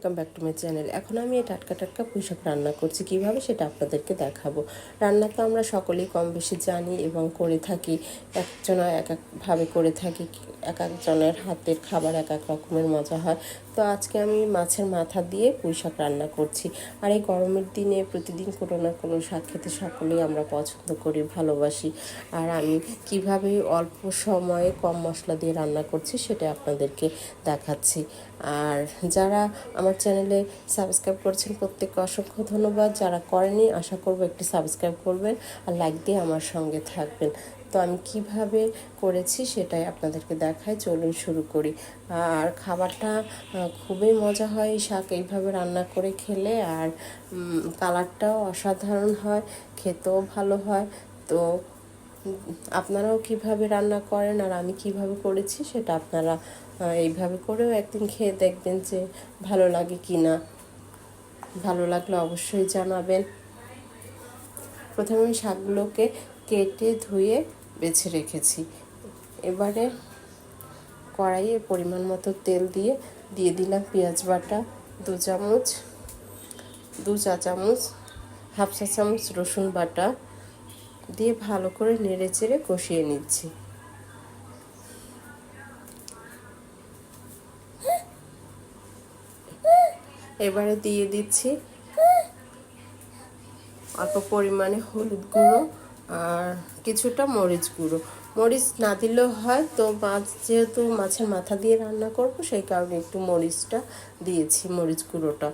Welcome back to my channel এখন আমি এই টাটকা টাটকা পুঁইশাক রান্না করছি। কীভাবে সেটা আপনাদেরকে দেখাবো। রান্না তো আমরা সকলেই কম বেশি জানি এবং করে থাকি। একজনা এক একভাবে করে থাকি। এক একজনের হাতের খাবার এক এক রকমের মজা হয়। তো আজকে আমি মাছের মাথা দিয়ে পুঁইশাক রান্না করছি। আর এই গরমের দিনে প্রতিদিন কোনো না কোনো শাক খেতে সকলেই আমরা পছন্দ করি, ভালোবাসি। আর আমি কীভাবে অল্প সময়ে কম মশলা দিয়ে রান্না করছি সেটা আপনাদেরকে দেখাচ্ছি। আর যারা আমার চ্যানেলে সাবস্ক্রাইব করছেন, প্রত্যেককে অসংখ্য ধন্যবাদ। যারা করেনি আশা করব একটি সাবস্ক্রাইব করবেন আর লাইক দিয়ে আমার সঙ্গে থাকবেন। তো আমি কীভাবে করেছি সেটাই আপনাদেরকে দেখাই চলুন শুরু করি। আর খাবারটা খুবই মজা হয় শাক এইভাবে রান্না করে খেলে, আর কালারটাও অসাধারণ হয়, খেতেও ভালো হয়। তো, আপনারাও কীভাবে রান্না করেন আর আমি কীভাবে করেছি সেটা আপনারা এইভাবে করেও একদিন খেয়ে দেখবেন যে ভালো লাগে কি না। ভালো লাগলে অবশ্যই জানাবেন। প্রথমে আমি শাকগুলোকে কেটে ধুয়ে বেছে রেখেছি। এবারে কড়াইয়ে পরিমাণ মতো তেল দিয়ে দিয়ে দিলাম পেঁয়াজ বাটা, দু চামচ, দু চা চামচ, হাফ চা চামচ রসুন বাটা দিয়ে ভালো করে নেড়ে চেড়ে কষিয়ে নিচ্ছি। এবারে দিয়ে দিচ্ছি অল্প পরিমাণে হলুদ গুঁড়ো আর কিছুটা মরিচ গুঁড়ো। মরিচ না দিলেও হয়, তো মাছ যেহেতু মাছের মাথা দিয়ে রান্না করব, সেই কারণে একটু মরিচটা দিয়েছি, মরিচ গুঁড়োটা।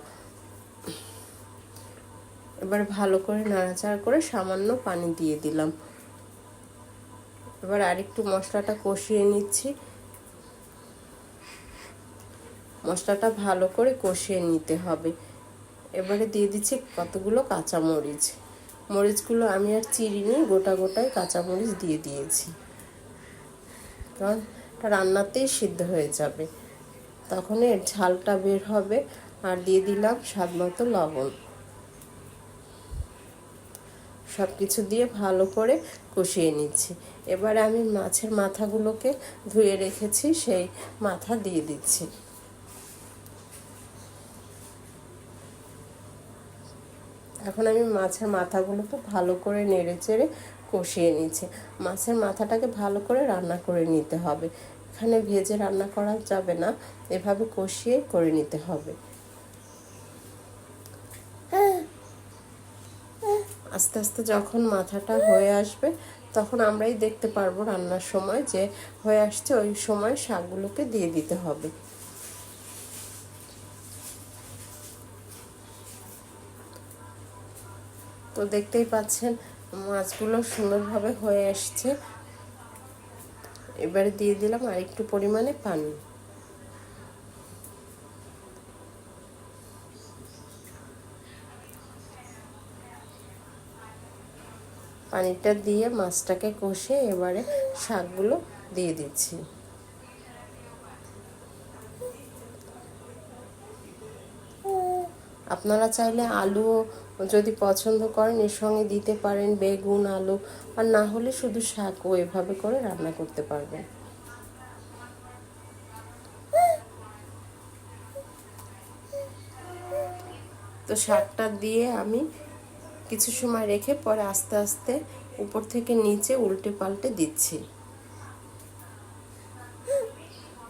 এবার ভালো করে নাড়াচাড়া করে সামান্য পানি দিয়ে দিলাম। এবার আরেকটু মশলাটা কষিয়ে নিচ্ছি। মশলাটা ভালো করে কষিয়ে নিতে হবে। এবারে দিয়ে দিচ্ছি কতগুলো কাঁচা মরিচ মরিচগুলো আমি আর চিরিনি গোটা গোটায় কাঁচা মরিচ দিয়ে দিয়েছি। কারণ রান্নাতেই সিদ্ধ হয়ে যাবে। তখন এর ঝালটা বের হবে আর দিয়ে দিলাম স্বাদ মতো লবণ। সব কিছু দিয়ে ভালো করে কষিয়ে নিচ্ছি। এবারে আমি মাছের মাথাগুলোকে ধুয়ে রেখেছি, সেই মাথা দিয়ে দিচ্ছি। এখন আমি মাছের মাথাগুলোকে ভালো করে নেড়ে চেড়ে কষিয়ে নিচ্ছি। মাছের মাথাটাকে ভালো করে রান্না করে নিতে হবে। এখানে ভেজে রান্না করা যাবে না, এভাবে কষিয়ে করে নিতে হবে। আস্তে আস্তে যখন মাথাটা হয়ে আসবে, তখন আমরাই দেখতে পারব রান্নার সময় যে হয়ে আসছে, ওই সময় শাকগুলোকে দিয়ে দিতে হবে। তো দেখতেই পাচ্ছেন, মাছগুলো সুন্দরভাবে হয়ে আসছে। এবারে দিয়ে দিলাম আর একটু পরিমাণে পানি। পানিটা দিয়ে মাছটাকে কষে এবারে শাকগুলো দিয়ে দিচ্ছি। আপনারা চাইলে আলুও যদি পছন্দ করেন, এর সঙ্গে দিতে পারেন বেগুন, আলু, আর না হলে শুধু শাকও এভাবে করে রান্না করতে পারবেন। তো শাকটা দিয়ে আমি কিছু সময় রেখে পরে আস্তে আস্তে উপর থেকে নিচে উল্টে পাল্টে দিচ্ছি।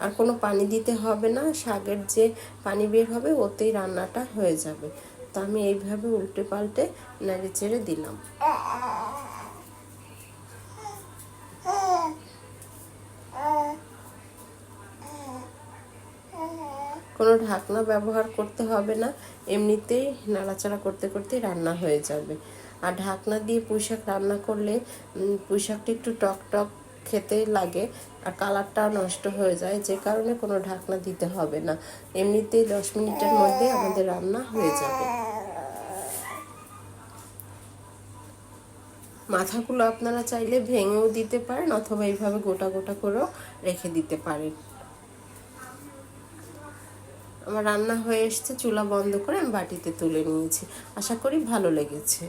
আর কোনো পানি দিতে হবে না, শাকের যে পানি বের হবে ওতেই রান্নাটা হয়ে যাবে। তো আমি এইভাবে উল্টে পাল্টে নাড়ি চেড়ে দিলাম। কোনো ঢাকনা ব্যবহার করতে হবে না, এমনিতেই নাড়াচাড়া করতে করতে রান্না হয়ে যাবে। আর ঢাকনা দিয়ে পুঁইশাক রান্না করলে পুঁইশাকটা একটু টক টক খেতে লাগে আর কালারটাও নষ্ট হয়ে যায়, যে কারণে কোনো ঢাকনা দিতে হবে না। এমনিতেই দশ মিনিটের মধ্যে আমাদের রান্না হয়ে যাবে। মাথাগুলো আপনারা চাইলে ভেঙেও দিতে পারেন অথবা এইভাবে গোটা গোটা করেও রেখে দিতে পারেন। আমার রান্না হয়ে এসছে, চুলা বন্ধ করে আমি বাটিতে তুলে নিয়েছি। আশা করি ভালো লেগেছে।